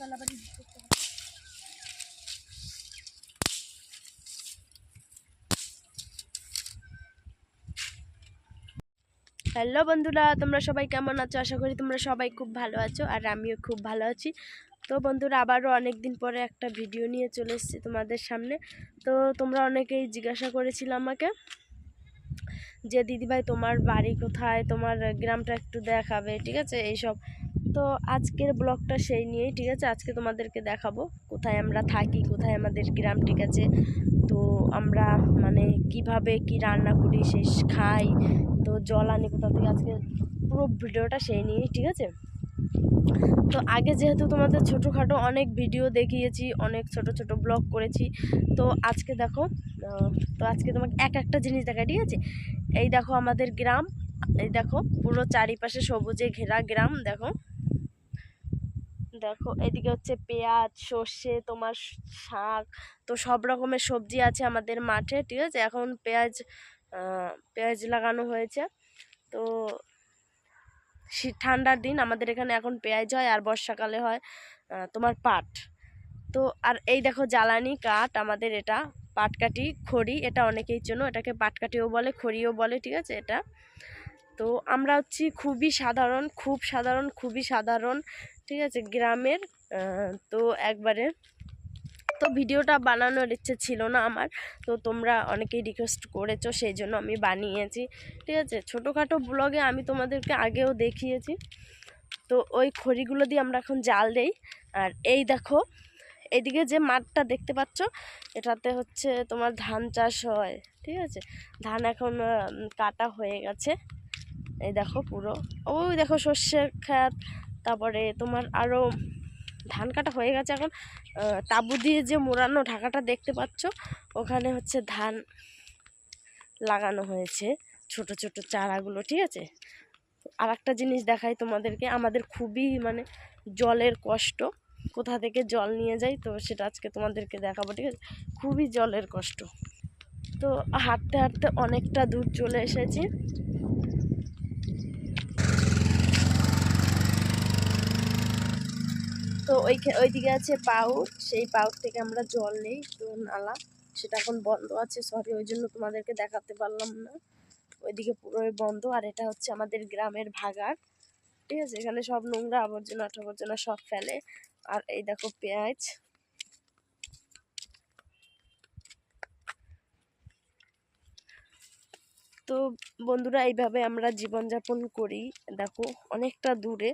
তলাবাড়ি করতে হবে। হ্যালো বন্ধুরা, তোমরা সবাই কেমন আছো? আশা করি তোমরা সবাই খুব ভালো আছো আর আমিও খুব ভালো আছি। তো বন্ধুরা, আবারও অনেক দিন পরে একটা ভিডিও নিয়ে চলে এসেছি তোমাদের সামনে। তো তোমরা অনেকেই জিজ্ঞাসা করেছিল আমাকে যে, দিদিভাই, তোমার বাড়ি কোথায়? তোমার গ্রামটা একটু দেখাবে। ঠিক আছে? এইসব তো আজকের ব্লগটা সেই নিয়েই, ঠিক আছে? আজকে তোমাদেরকে দেখাবো কোথায় আমরা থাকি, কোথায় আমাদের গ্রাম, ঠিক আছে? তো আমরা মানে কীভাবে কি রান্না করি সেই খাই, তো জল আনি কোথা থেকে? আজকে পুরো ভিডিওটা সেই নিয়েই, ঠিক আছে? তো আগে যেহেতু তোমাদের ছোটোখাটো অনেক ভিডিও দেখিয়েছি, অনেক ছোট ছোট ব্লগ করেছি, তো আজকে দেখো তো আজকে তোমাকে এক একটা জিনিস দেখাই, ঠিক আছে? এই দেখো আমাদের গ্রাম, এই দেখো পুরো চারিপাশে সবুজে ঘেরা গ্রাম, দেখো? দেখো, এদিকে হচ্ছে পেঁয়াজ, সর্ষে, তোমার শাক, তো সব রকমের সবজি আছে আমাদের মাঠে, ঠিক আছে? এখন পেঁয়াজ পেঁয়াজ লাগানো হয়েছে। তো শীত ঠান্ডার দিন আমাদের এখানে এখন পেঁয়াজ হয় আর বর্ষাকালে হয় তোমার পাট। তো আর এই দেখো জ্বালানি কাঠ আমাদের এটা, পাটকাঠি, খড়ি, এটা অনেকেই জন্য এটাকে পাটকাঠিও বলে, খড়িও বলে, ঠিক আছে এটা? তো আমরা হচ্ছি খুবই সাধারণ, খুব সাধারণ, খুবই সাধারণ ঠিক আছে, গ্রামের তো একবারে, তো ভিডিওটা বানানোর ইচ্ছে ছিল না আমার, তো তোমরা অনেকেই রিকোয়েস্ট করেছ, সেই জন্য আমি বানিয়েছি, ঠিক আছে? ছোটোখাটো ব্লগে আমি তোমাদেরকে আগেও দেখিয়েছি, তো ওই খড়িগুলো দিয়ে আমরা এখন জাল দেই, আর এই দেখো, এদিকে যে মাঠটা দেখতে পাচ্ছ, এটাতে হচ্ছে তোমার ধান চাষ হয়, ঠিক আছে? ধান এখন কাটা হয়ে গেছে, এই দেখো পুরো, ওই দেখো সর্ষের ক্ষেত তারপরে তোমার আরও ধান কাটা হয়ে গেছে এখন। তাঁবু দিয়ে যে মোড়ানো ঢাকাটা দেখতে পাচ্ছ, ওখানে হচ্ছে ধান লাগানো হয়েছে, ছোট ছোট চারাগুলো, ঠিক আছে? আর একটা জিনিস দেখাই তোমাদেরকে, আমাদের খুবই মানে জলের কষ্ট, কোথা থেকে জল নিয়ে যাই তো সেটা আজকে তোমাদেরকে দেখাবো, ঠিক আছে? খুবই জলের কষ্ট। তো হাঁটতে হাঁটতে অনেকটা দূর চলে এসেছি। তো ওই ওইদিকে আছে পাউট সেই পাউট থেকে আমরা জল নেই তো নালা। সেটা এখন বন্ধ আছে সরি ওই জন্য তোমাদেরকে দেখাতে পারলাম না। ওইদিকে পুরোই বন্ধ, আর এটা হচ্ছে আমাদের গ্রামের ভাগার ঠিক আছে, এখানে সব নোংরা আবর্জনা আবর্জনা সব ফেলে। আর এই দেখো পেঁয়াজ। তো বন্ধুরা, এইভাবে আমরা জীবনযাপন করি। দেখো, অনেকটা দূরে।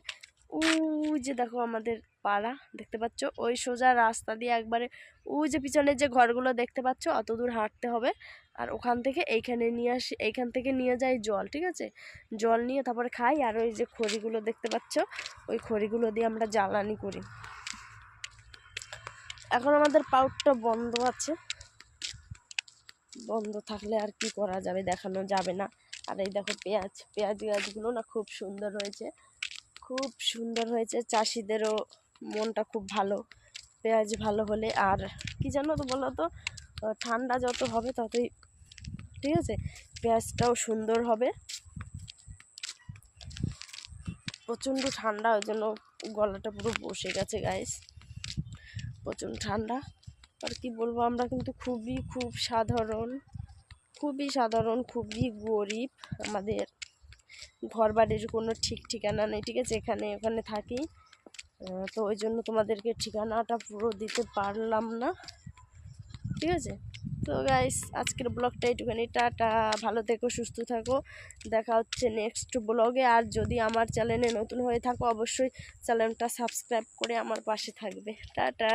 ওই যে দেখো আমাদের পাড়া, দেখতে পাচ্ছ? ওই সোজা রাস্তা দিয়ে একবারে ওই যে পিছনের যে ঘরগুলো দেখতে পাচ্ছ, অত দূর হাঁটতে হবে। আর ওখান থেকে এইখানে নিয়ে আসি, এইখান থেকে নিয়ে যাই জল, ঠিক আছে? জল নিয়ে তারপরে খাই। আর ওই যে খড়িগুলো দেখতে পাচ্ছ, ওই খড়িগুলো দিয়ে আমরা জ্বালানি করি। এখন আমাদের পাউটটা বন্ধ আছে। বন্ধ থাকলে আর কি করা যাবে? দেখানো যাবে না। আর এই দেখো পেঁয়াজ পেঁয়াজ গাছগুলো না খুব সুন্দর হয়েছে। খুব সুন্দর হয়েছে। চাষিদেরও মনটা খুব ভালো, পেঁয়াজ ভালো হলে আর কি জানো তো বলো তো ঠান্ডা যত হবে ততই, ঠিক আছে? পেঁয়াজটাও সুন্দর হবে। প্রচণ্ড ঠান্ডা, ওই জন্য গলাটা পুরো বসে গেছে গাইস প্রচণ্ড ঠান্ডা। আর কি বলব, আমরা কিন্তু খুবই, খুব সাধারণ, খুবই সাধারণ, খুবই গরিব আমাদের। ঘর বাড়ির কোনো ঠিক ঠিকানা নেই, ঠিক আছে? এখানে, ওখানে থাকি। তো ওই জন্য তোমাদেরকে ঠিকানাটা পুরো দিতে পারলাম না। ঠিক আছে? তো গাইস আজকের ব্লগটা একটুখানি টাটা। ভালো থেকো, সুস্থ থাকো। দেখা হচ্ছে নেক্সট ব্লগে আর যদি আমার চ্যানেলে নতুন হয়ে থাকো, অবশ্যই চ্যানেলটা সাবস্ক্রাইব করে আমার পাশে থাকবে। টাটা!